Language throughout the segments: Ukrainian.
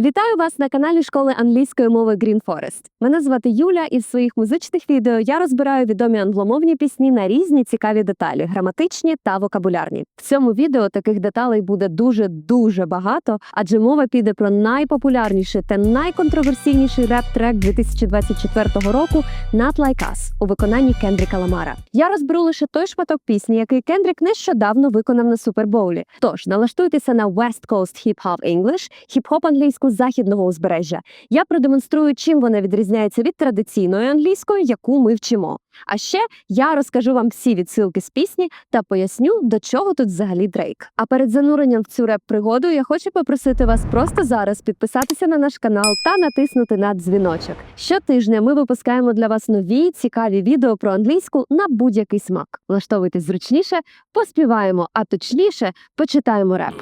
Вітаю вас на каналі школи англійської мови Green Forest. Мене звати Юля, і в своїх музичних відео я розбираю відомі англомовні пісні на різні цікаві деталі, граматичні та вокабулярні. В цьому відео таких деталей буде дуже дуже багато, адже мова піде про найпопулярніший та найконтроверсійніший реп-трек 2024 року «Not Like Us» у виконанні Кендріка Ламара. Я розберу лише той шматок пісні, який Кендрік нещодавно виконав на Супербоулі. Тож налаштуйтеся на West Coast Hip Hop English, хіп-хоп англійську західного узбережжя. Я продемонструю, чим вона відрізняється від традиційної англійської, яку ми вчимо. А ще я розкажу вам всі відсилки з пісні та поясню, до чого тут взагалі Дрейк. А перед зануренням в цю реп-пригоду я хочу попросити вас просто зараз підписатися на наш канал та натиснути на дзвіночок. Щотижня ми випускаємо для вас нові цікаві відео про англійську на будь-який смак. Влаштовуйтесь зручніше, поспіваємо, а точніше почитаємо реп.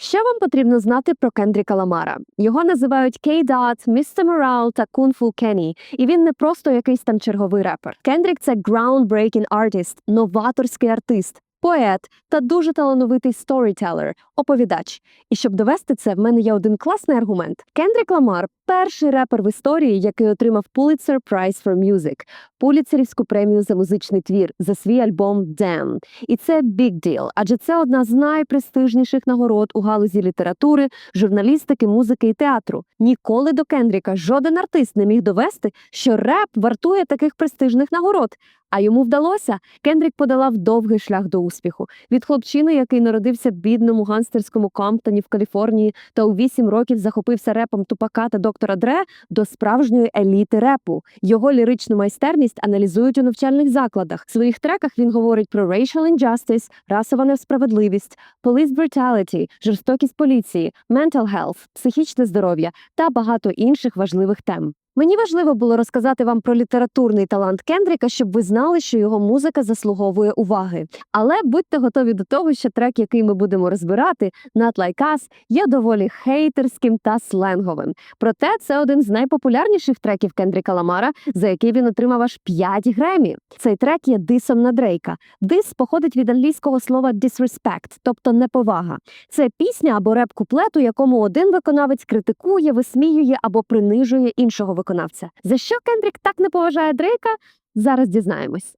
Що вам потрібно знати про Кендріка Ламара? Його називають K-Dot, Mr. Morale та Kung Fu Kenny. І він не просто якийсь там черговий репер. Кендрік це groundbreaking artist, новаторський артист. Поет та дуже талановитий сторітелер, оповідач. І щоб довести це, в мене є один класний аргумент. Кендрік Ламар перший репер в історії, який отримав Pulitzer Prize for Music, Пуліцерівську премію за музичний твір за свій альбом Damn. І це big deal, адже це одна з найпрестижніших нагород у галузі літератури, журналістики, музики і театру. Ніколи до Кендріка жоден артист не міг довести, що реп вартує таких престижних нагород. А йому вдалося. Кендрік подолав довгий шлях до успіху від хлопчини, який народився в бідному ганстерському Камптоні в Каліфорнії, та у вісім років захопився репом тупака та доктора Дре до справжньої еліти репу. Його ліричну майстерність аналізують у навчальних закладах. В своїх треках він говорить про racial injustice, расова несправедливість, police brutality, жорстокість поліції, mental health, психічне здоров'я та багато інших важливих тем. Мені важливо було розказати вам про літературний талант Кендріка, щоб ви знали, що його музика заслуговує уваги. Але будьте готові до того, що трек, який ми будемо розбирати, «Not Like Us», є доволі хейтерським та сленговим. Проте це один з найпопулярніших треків Кендріка Ламара, за який він отримав аж 5 гремі. Цей трек є дисом на Дрейка. Дис походить від англійського слова disrespect, тобто неповага. Це пісня або реп-куплет, у якому один виконавець критикує, висміює або принижує іншого виконавця. За що Кендрік так не поважає Дрейка? Зараз дізнаємось.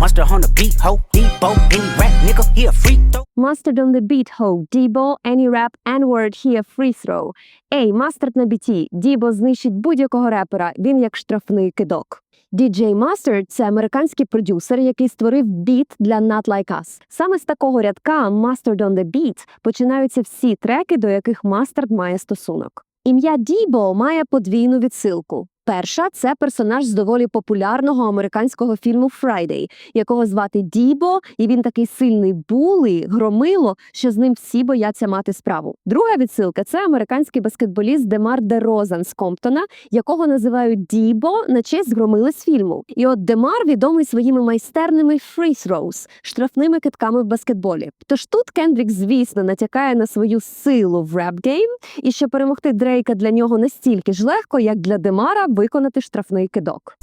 Mustard on the beat, ho, Debo, any rap nigga, he a freak throw. Mustard on the beat, ho, Дібо, any rap, N-word, here, free throw. Ей, Mustard на біті, Дібо знищить будь-якого репера, він як штрафний кидок. DJ Mustard – це американський продюсер, який створив біт для Not Like Us. Саме з такого рядка Mustard on the Beat починаються всі треки, до яких Mustard має стосунок. Ім'я Дібо має подвійну відсилку. Перша це персонаж з доволі популярного американського фільму Фрайдей, якого звати Дібо, і він такий сильний булий, громило, що з ним всі бояться мати справу. Друга відсилка це американський баскетболіст Демар Де Розан з Комптона, якого називають Дібо на честь громили з фільму. І от Демар відомий своїми майстерними throws – штрафними китками в баскетболі. Тож тут Кендрік, звісно, натякає на свою силу в реп-гейм, і що перемогти Дрейка для нього настільки ж легко, як для Демара виконати штрафний кидок.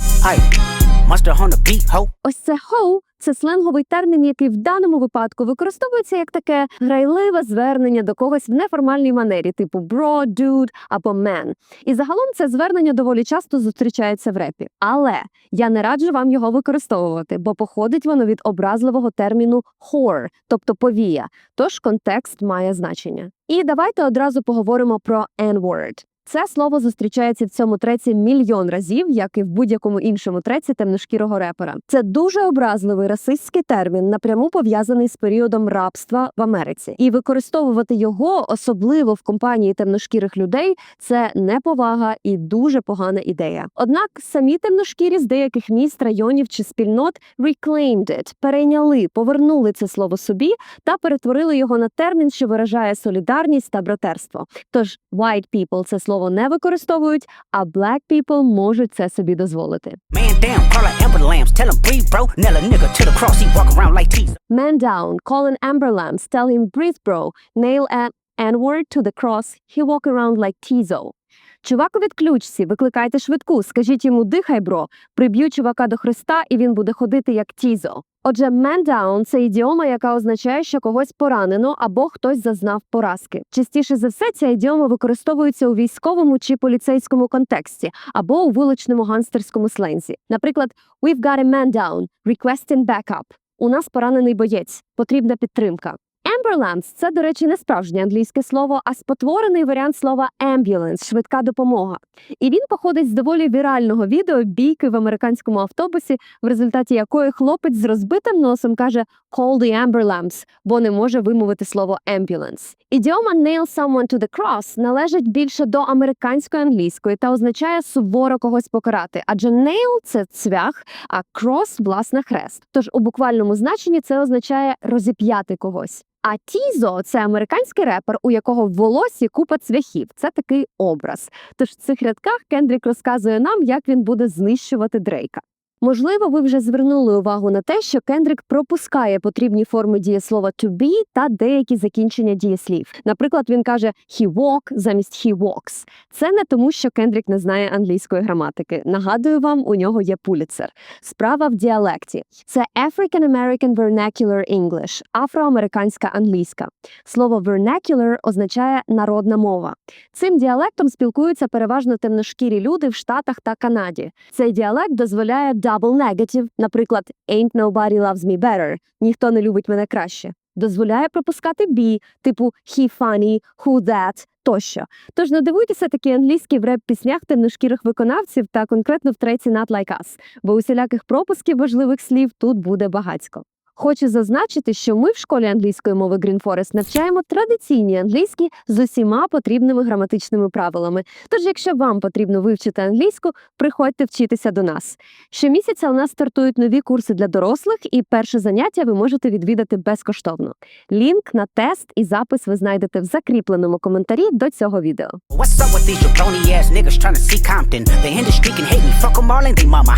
Beat. Ось це хоу це сленговий термін, який в даному випадку використовується як таке грайливе звернення до когось в неформальній манері, типу bro, dude або man. І загалом це звернення доволі часто зустрічається в репі. Але я не раджу вам його використовувати, бо походить воно від образливого терміну whore, тобто повія. Тож контекст має значення. І давайте одразу поговоримо про N-word. Це слово зустрічається в цьому треці мільйон разів, як і в будь-якому іншому треці темношкірого репера. Це дуже образливий расистський термін, напряму пов'язаний з періодом рабства в Америці, і використовувати його, особливо в компанії темношкірих людей, це неповага і дуже погана ідея. Однак самі темношкірі з деяких міст, районів чи спільнот reclaimed it, перейняли, повернули це слово собі та перетворили його на термін, що виражає солідарність та братерство. Тож white people – це слово не використовують, а black people можуть це собі дозволити. Man down, call like Amber Lambs, tell him breathe, bro. Nail a nigga to the cross, he walk around like teaser. Man down, call an Amber Lambs, tell him breathe bro, nail an N-word to the cross, he walk around like Tizo. Чувак у відключці, викликайте швидку, скажіть йому дихай, бро. Приб'ю чувака до хреста, і він буде ходити як тізо. Отже, man down – це ідіома, яка означає, що когось поранено або хтось зазнав поразки. Частіше за все, ця ідіома використовується у військовому чи поліцейському контексті або у вуличному ганстерському слензі. Наприклад, We've got a man down, requesting backup. У нас поранений боєць, потрібна підтримка. Amberlamps – це, до речі, не справжнє англійське слово, а спотворений варіант слова ambulance – швидка допомога. І він походить з доволі вірального відео бійки в американському автобусі, в результаті якої хлопець з розбитим носом каже «call the Amberlamps», бо не може вимовити слово ambulance. Ідіома «nail someone to the cross» належить більше до американської англійської та означає суворо когось покарати, адже nail – це цвях, а cross – власне хрест. Тож у буквальному значенні це означає розіп'яти когось. А Тізо це американський репер, у якого в волосі купа цвяхів. Це такий образ. Тож в цих рядках Кендрік розказує нам, як він буде знищувати Дрейка. Можливо, ви вже звернули увагу на те, що Кендрік пропускає потрібні форми дієслова to be та деякі закінчення дієслів. Наприклад, він каже he walk замість he walks. Це не тому, що Кендрік не знає англійської граматики. Нагадую вам, у нього є пуліцер. Справа в діалекті. Це African American Vernacular English, афроамериканська англійська. Слово vernacular означає народна мова. Цим діалектом спілкуються переважно темношкірі люди в Штатах та Канаді. Цей діалект дозволяє double negative, наприклад, ain't nobody loves me better, ніхто не любить мене краще. Дозволяє пропускати be, типу he funny, who that тощо. Тож не дивуйтеся такі англійські в реп-піснях темношкірих виконавців та конкретно в треці Not Like Us, бо усіляких пропусків важливих слів тут буде багацько. Хочу зазначити, що ми в школі англійської мови Green Forest навчаємо традиційні англійські з усіма потрібними граматичними правилами. Тож, якщо вам потрібно вивчити англійську, приходьте вчитися до нас. Щомісяця у нас стартують нові курси для дорослих, і перше заняття ви можете відвідати безкоштовно. Лінк на тест і запис ви знайдете в закріпленому коментарі до цього відео.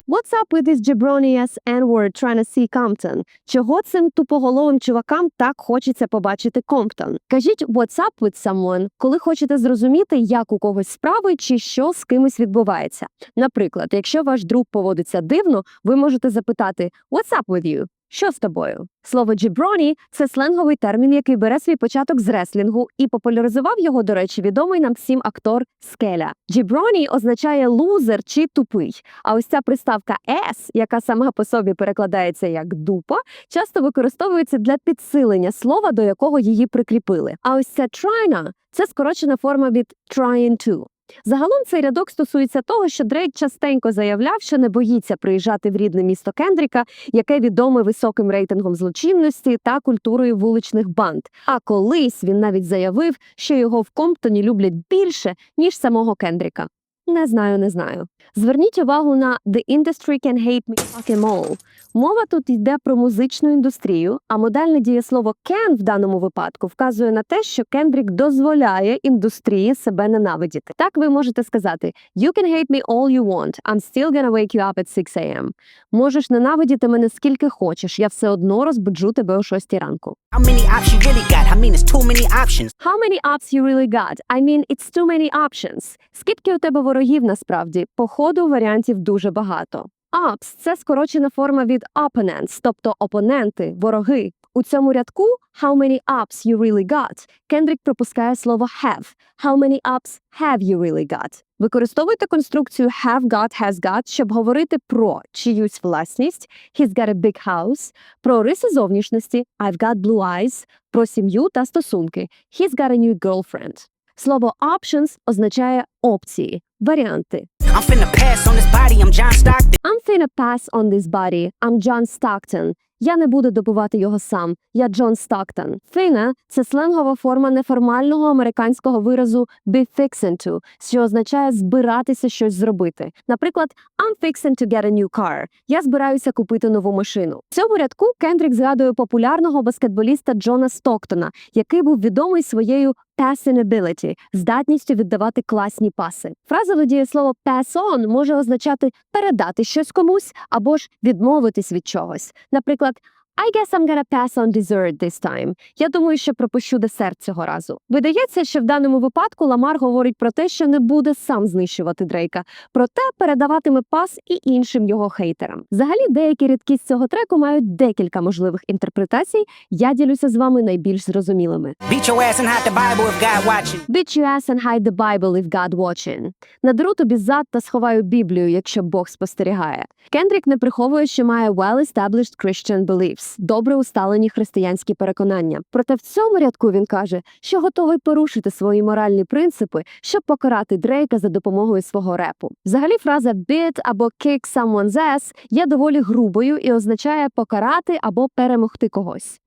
What's up with these jabroni ass N-word trying to see Compton? Чого цим тупоголовим чувакам так хочеться побачити Комптон? Кажіть what's up with someone, коли хочете зрозуміти, як у когось справи чи що з кимось відбувається. Наприклад, якщо ваш друг поводиться дивно, ви можете запитати What's up with you? Що з тобою? Слово джіброні це сленговий термін, який бере свій початок з реслінгу, і популяризував його, до речі, відомий нам всім актор Скеля. Джіброні означає лузер чи тупий. А ось ця приставка «s», яка сама по собі перекладається як дупа, часто використовується для підсилення слова, до якого її прикріпили. А ось ця «tryna» – це скорочена форма від «trying to». Загалом цей рядок стосується того, що Дрейк частенько заявляв, що не боїться приїжджати в рідне місто Кендріка, яке відоме високим рейтингом злочинності та культурою вуличних банд. А колись він навіть заявив, що його в Комптоні люблять більше, ніж самого Кендріка. Не знаю, не знаю. Зверніть увагу на «The industry can hate me fucking all». Мова тут йде про музичну індустрію, а модальне дієслово «can» в даному випадку вказує на те, що Кендрік дозволяє індустрії себе ненавидіти. Так ви можете сказати «You can hate me all you want, I'm still gonna wake you up at 6 a.m. Можеш ненавидіти мене скільки хочеш, я все одно розбуджу тебе о 6 ранку. How many ops you really got? I mean, it's too many options. How many ops you really got? I mean, it's too many options. Скільки у тебе ворогів насправді? Походу, варіантів дуже багато. Ops – це скорочена форма від opponents, тобто опоненти, вороги. У цьому рядку how many ops you really got Кендрік пропускає слово have. How many ops have you really got? Використовуйте конструкцію have got, has got, щоб говорити про чиюсь власність he's got a big house, про риси зовнішності I've got blue eyes, про сім'ю та стосунки he's got a new girlfriend. Слово options означає опції, варіанти. I'm finna pass on this body, I'm John Stockton. I'm finna pass on this body. I'm John Stockton. Я не буду добувати його сам. Я Джон Стоктон. Finna – це сленгова форма неформального американського виразу be fixin' to, що означає збиратися щось зробити. Наприклад, I'm fixin' to get a new car. Я збираюся купити нову машину. В цьому рядку Кендрік згадує популярного баскетболіста Джона Стоктона, який був відомий своєю passing ability – здатністю віддавати класні паси. Фразове дієслово pass on може означати передати щось комусь або ж відмовитись від чогось. Наприклад, I guess I'm gonna pass on dessert this time. Я думаю, що пропущу десерт цього разу. Видається, що в даному випадку Ламар говорить про те, що не буде сам знищувати Дрейка, проте передаватиме пас і іншим його хейтерам. Взагалі, деякі з цього треку мають декілька можливих інтерпретацій. Я ділюся з вами найбільш зрозумілими. Beat your ass and hide the Bible if God watching. Beat your ass and hide the Bible if God watching. Надру тобі зад та сховаю Біблію, якщо Бог спостерігає. Кендрік не приховує, що має well-established Christian beliefs, добре усталені християнські переконання. Проте в цьому рядку він каже, що готовий порушити свої моральні принципи, щоб покарати Дрейка за допомогою свого репу. Взагалі, фраза beat або kick someone's ass є доволі грубою і означає покарати або перемогти когось.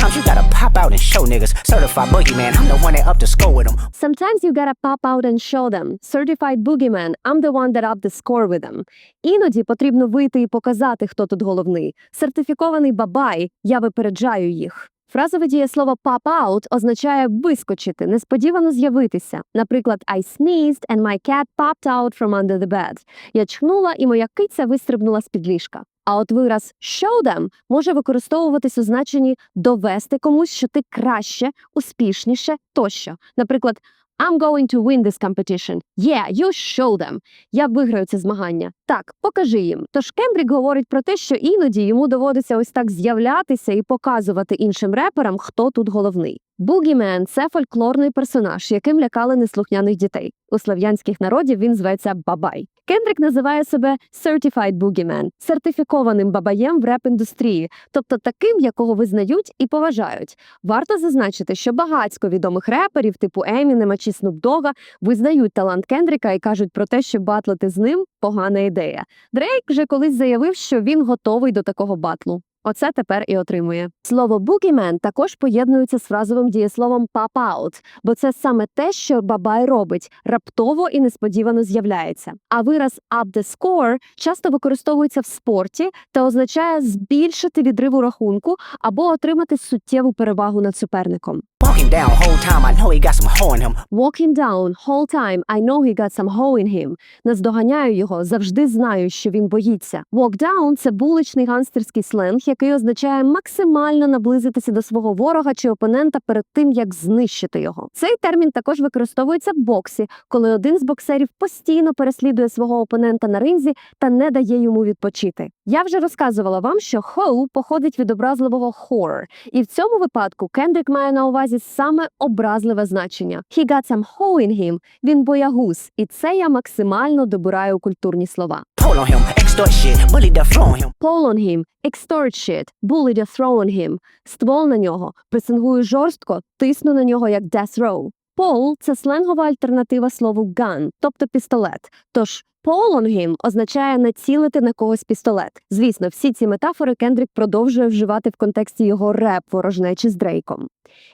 Sometimes you gotta pop out and show niggas. Certified boogeyman, I'm the one that up the score with them. Sometimes you gotta pop out and show them. Certified boogeyman, I'm the one that up the score with them. Іноді потрібно вийти і показати, хто тут головний. Сертифікований бабай, я випереджаю їх. Фразове дієслово pop out означає вискочити, несподівано з'явитися. Наприклад, I sneezed and my cat popped out from under the bed. Я чхнула, і моя киця вистрибнула з-під ліжка. А от вираз show them може використовуватись у значенні довести комусь, що ти краще, успішніше тощо. Наприклад, I'm going to win this competition. Yeah, you show them. Я виграю це змагання. Так, покажи їм. Тож Кембрік говорить про те, що іноді йому доводиться ось так з'являтися і показувати іншим реперам, хто тут головний. Бугімен це фольклорний персонаж, яким лякали неслухняних дітей. У слов'янських народів він зветься Бабай. Кендрік називає себе Certified Boogeyman – сертифікованим бабаєм в реп-індустрії, тобто таким, якого визнають і поважають. Варто зазначити, що багатько відомих реперів, типу Емінема чи Dogg, визнають талант Кендріка і кажуть про те, що батлити з ним погана ідея. Дрейк вже колись заявив, що він готовий до такого батлу. Оце тепер і отримує. Слово «boogeyman» також поєднується з фразовим дієсловом «pop out», бо це саме те, що Бабай робить, раптово і несподівано з'являється. А вираз «up the score» часто використовується в спорті та означає збільшити відриву рахунку або отримати суттєву перевагу над суперником. Walk him down whole time, I know he got some hoe in him. Walk him down, whole time, I know he got some hoe in him. Наздоганяю його, завжди знаю, що він боїться. Walk down – це вуличний ганстерський сленг, який означає максимально наблизитися до свого ворога чи опонента перед тим, як знищити його. Цей термін також використовується в боксі, коли один з боксерів постійно переслідує свого опонента на ринзі та не дає йому відпочити. Я вже розказувала вам, що hoe походить від образливого whore, і в цьому випадку Кендрік має на увазі саме образливе значення. He got some hoe in him. Він боягуз, і це я максимально добираю культурні слова. Pull on him, extort shit, bully the throw on him. Pull on him, extort shit, bully the throw on him. Ствол на нього, пресингую жорстко, тисну на нього як death row. Pull – це сленгова альтернатива слову gun, тобто пістолет. Тож him означає націлити на когось пістолет. Звісно, всі ці метафори Кендрік продовжує вживати в контексті його реп ворожнечі з Дрейком.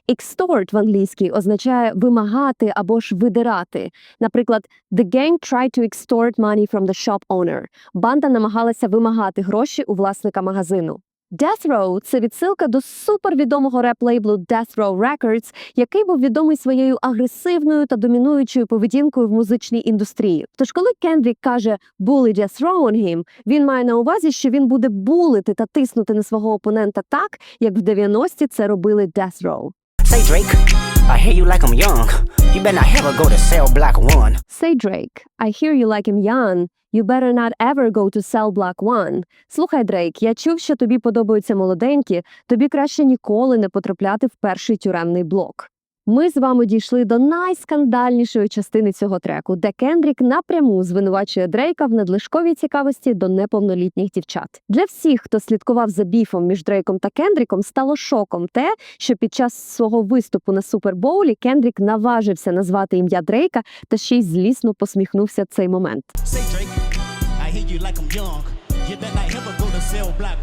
Extort в англійській означає вимагати або ж видирати. Наприклад, the gang tried to extort money from the shop owner. Банда намагалася вимагати гроші у власника магазину. Death Row – це відсилка до супервідомого реп-лейблу Death Row Records, який був відомий своєю агресивною та домінуючою поведінкою в музичній індустрії. Тож, коли Кендрік каже «bully Death Row on him», він має на увазі, що він буде булити та тиснути на свого опонента так, як в 90-ті це робили Death Row. Say Drake, I hear you like I'm young. You better not ever go to cell block one. Say Drake, I hear you like him young. You better not ever go to cell block one. Слухай, Дрейк, я чув, що тобі подобаються молоденькі, тобі краще ніколи не потрапляти в перший тюремний блок. Ми з вами дійшли до найскандальнішої частини цього треку, де Кендрік напряму звинувачує Дрейка в надлишковій цікавості до неповнолітніх дівчат. Для всіх, хто слідкував за біфом між Дрейком та Кендріком, стало шоком те, що під час свого виступу на Супербоулі Кендрік наважився назвати ім'я Дрейка та ще й злісно посміхнувся цей момент. Say Drake,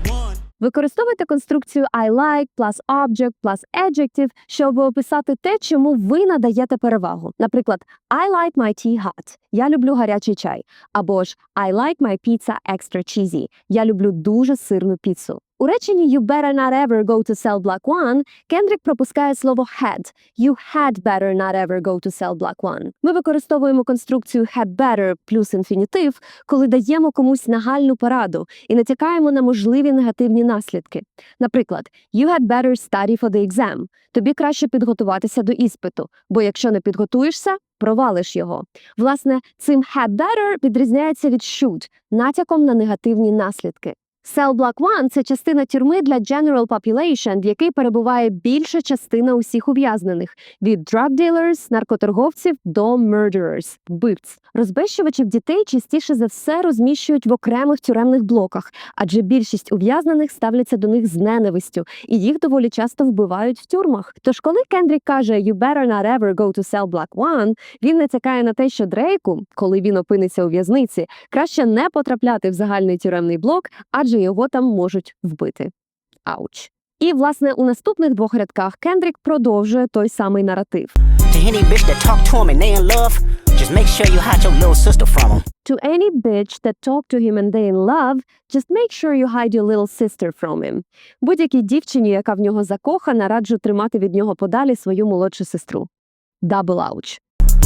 I Використовуйте конструкцію I like plus object plus adjective, щоб описати те, чому ви надаєте перевагу. Наприклад, I like my tea hot. Я люблю гарячий чай. Або ж I like my pizza extra cheesy. Я люблю дуже сирну піцу. У реченні «You better not ever go to cell block one» Кендрік пропускає слово had. «You had better not ever go to cell block one». Ми використовуємо конструкцію «had better» плюс інфінітив, коли даємо комусь нагальну пораду і натякаємо на можливі негативні наслідки. Наприклад, «You had better study for the exam». Тобі краще підготуватися до іспиту, бо якщо не підготуєшся, провалиш його. Власне, цим had better відрізняється від should, натяком на негативні наслідки. Cell Block One – це частина тюрми для General Population, в якій перебуває більша частина усіх ув'язнених – від drug dealers, наркоторговців до murderers – вбивць. Розбещувачів дітей частіше за все розміщують в окремих тюремних блоках, адже більшість ув'язнених ставляться до них з ненавистю, і їх доволі часто вбивають в тюрмах. Тож коли Кендрік каже «You better not ever go to Cell Block One», він натякає на те, що Дрейку, коли він опиниться у в'язниці, краще не потрапляти в загальний тюремний блок, адже його там можуть вбити. Ауч. І, власне, у наступних двох рядках Кендрік продовжує той самий наратив. To any bitch that talk to him and they in love, just make sure you hide your little sister from him. To any bitch that talk to him and they in love, just make sure you hide your little sister from him. Будь-якій дівчині, яка в нього закохана, раджу тримати від нього подалі свою молодшу сестру. Double ouch.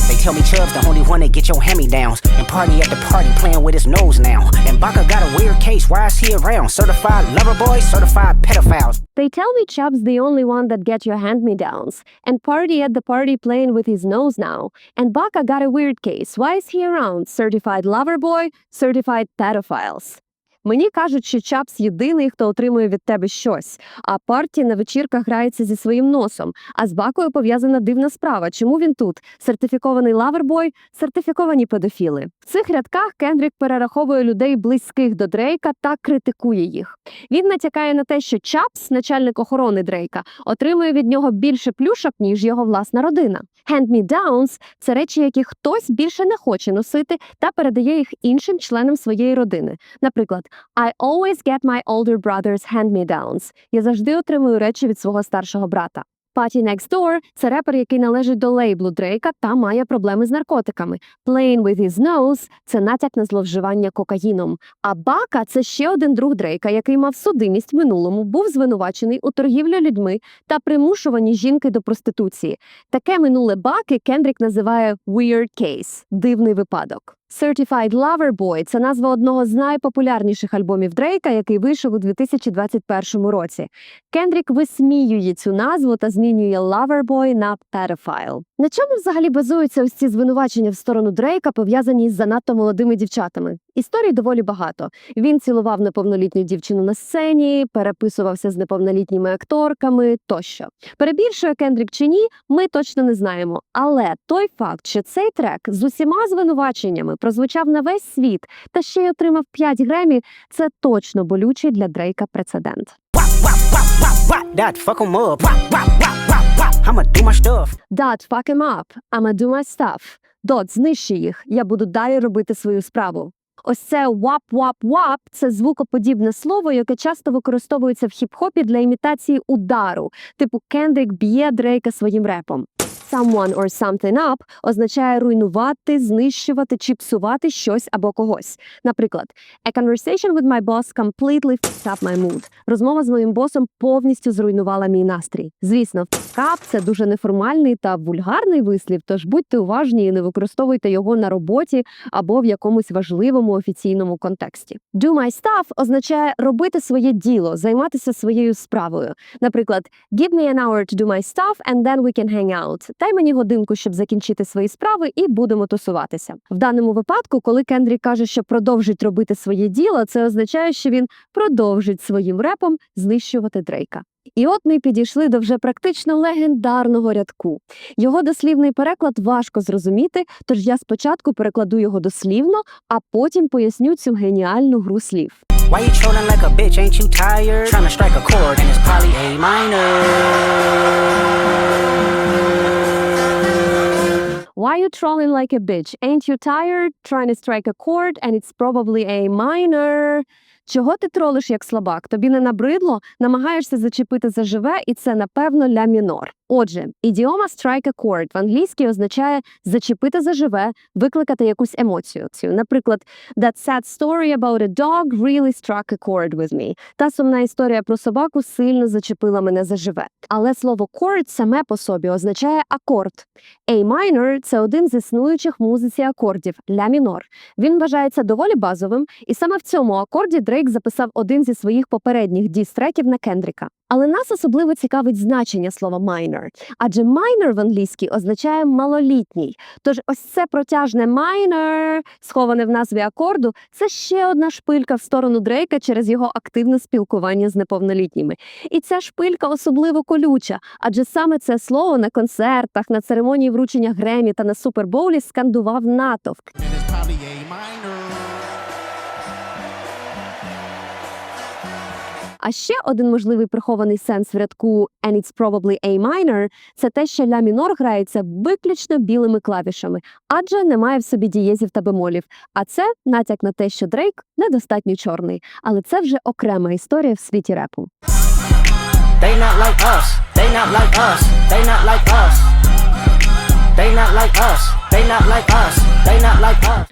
They tell me Chubb's the only one that get your hand-me-downs and party at the party playing with his nose now. And Baka got a weird case, why is he around? Certified lover boy, certified pedophiles. They tell me Chubb's the only one that get your hand-me-downs, and party at the party playing with his nose now. And Baka got a weird case. Why is he around? Certified lover boy, certified pedophiles. Мені кажуть, що Чапс єдиний, хто отримує від тебе щось, а парті на вечірках грається зі своїм носом. А з Бакою пов'язана дивна справа. Чому він тут? Сертифікований лавербой, сертифіковані педофіли. В цих рядках Кендрік перераховує людей близьких до Дрейка та критикує їх. Він натякає на те, що Чапс, начальник охорони Дрейка, отримує від нього більше плюшок, ніж його власна родина. Hand-me-downs – це речі, які хтось більше не хоче носити та передає їх іншим членам своєї родини. Наприклад, I always get my older brother's hand-me-downs. Я завжди отримую речі від свого старшого брата. Party Next Door – це репер, який належить до лейблу Дрейка та має проблеми з наркотиками. Playing with his nose – це натяк на зловживання кокаїном. А Бака – це ще один друг Дрейка, який мав судимість в минулому, був звинувачений у торгівлі людьми та примушуванні жінки до проституції. Таке минуле Баки Кендрік називає «weird case» – дивний випадок. Certified Lover Boy – це назва одного з найпопулярніших альбомів Дрейка, який вийшов у 2021 році. Кендрік висміює цю назву та змінює Loverboy на Pedophile. На чому взагалі базуються ось ці звинувачення в сторону Дрейка, пов'язані з занадто молодими дівчатами? Історій доволі багато. Він цілував неповнолітню дівчину на сцені, переписувався з неповнолітніми акторками тощо. Перебільшує Кендрік чи ні, ми точно не знаємо. Але той факт, що цей трек з усіма звинуваченнями прозвучав на весь світ та ще й отримав 5 гремі, це точно болючий для Дрейка прецедент. That fuck 'em up. I'ma do my stuff. Dot, fuck him up, I'ma do my stuff. Дот, знищи їх, я буду далі робити свою справу. Ось це вап-вап-вап – це звукоподібне слово, яке часто використовується в хіп-хопі для імітації удару, типу Кендрик б'є Дрейка своїм репом. Someone or something up означає руйнувати, знищувати чи псувати щось або когось. Наприклад, A conversation with my boss completely fucked up my mood. Розмова з моїм босом повністю зруйнувала мій настрій. Звісно, up – це дуже неформальний та вульгарний вислів, тож будьте уважні і не використовуйте його на роботі або в якомусь важливому офіційному контексті. Do my stuff означає робити своє діло, займатися своєю справою. Наприклад, give me an hour to do my stuff and then we can hang out. Дай мені годинку, щоб закінчити свої справи, і будемо тусуватися. В даному випадку, коли Кендрі каже, що продовжить робити своє діло, це означає, що він продовжить своїм репом знищувати Дрейка. І от ми підійшли до вже практично легендарного рядку. Його дослівний переклад важко зрозуміти, тож я спочатку перекладу його дослівно, а потім поясню цю геніальну гру слів. Why you like a bitch? Ain't you tired? Trying to strike a chord and it's probably A minor. Why you trolling like a bitch? Ain't you tired? Trying to strike a chord and it's probably a minor. Чого ти тролиш як слабак? Тобі не набридло? Намагаєшся зачепити за живе, і це, напевно, ля мінор. Отже, ідіома strike a chord в англійській означає зачепити заживе, викликати якусь емоцію. Наприклад, that sad story about a dog really struck a chord with me. Та сумна історія про собаку сильно зачепила мене заживе. Але слово chord саме по собі означає акорд. A minor – це один з існуючих музиці акордів ля мінор. Він вважається доволі базовим, і саме в цьому акорді Дрейк записав один зі своїх попередніх діс-треків на Кендріка. Але нас особливо цікавить значення слова minor, адже minor в англійській означає малолітній. Тож ось це протяжне minor, сховане в назві акорду, це ще одна шпилька в сторону Дрейка через його активне спілкування з неповнолітніми. І ця шпилька особливо колюча, адже саме це слово на концертах, на церемонії вручення Гремі та на Супербоулі скандував натовп. А ще один можливий прихований сенс в рядку «and it's probably A minor» – це те, що ля мінор грається виключно білими клавішами, адже немає в собі дієзів та бемолів. А це натяк на те, що Дрейк недостатньо чорний. Але це вже окрема історія в світі репу. They not like us. They not like us. They not like us. They not like us.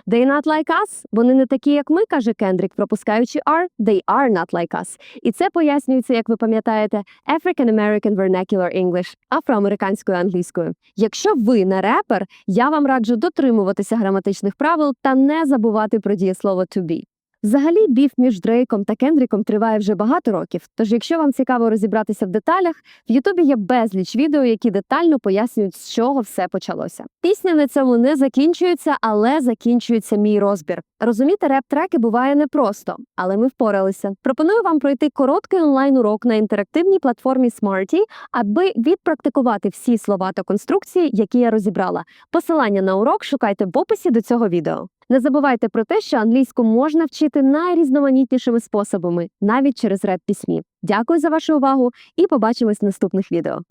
They not like us. Вони не такі, як ми, каже Кендрік, пропускаючи are. They are not like us. І це пояснюється, як ви пам'ятаєте, African American Vernacular English, афроамериканською англійською. Якщо ви не репер, я вам раджу дотримуватися граматичних правил та не забувати про дієслово to be. Взагалі, біф між Дрейком та Кендріком триває вже багато років. Тож, якщо вам цікаво розібратися в деталях, в Ютубі є безліч відео, які детально пояснюють, з чого все почалося. Пісня на цьому не закінчується, але закінчується мій розбір. Розуміти реп-треки буває непросто, але ми впоралися. Пропоную вам пройти короткий онлайн-урок на інтерактивній платформі Smarty, аби відпрактикувати всі слова та конструкції, які я розібрала. Посилання на урок шукайте в описі до цього відео. Не забувайте про те, що англійську можна вчити найрізноманітнішими способами, навіть через реп-пісні. Дякую за вашу увагу і побачимось в наступних відео.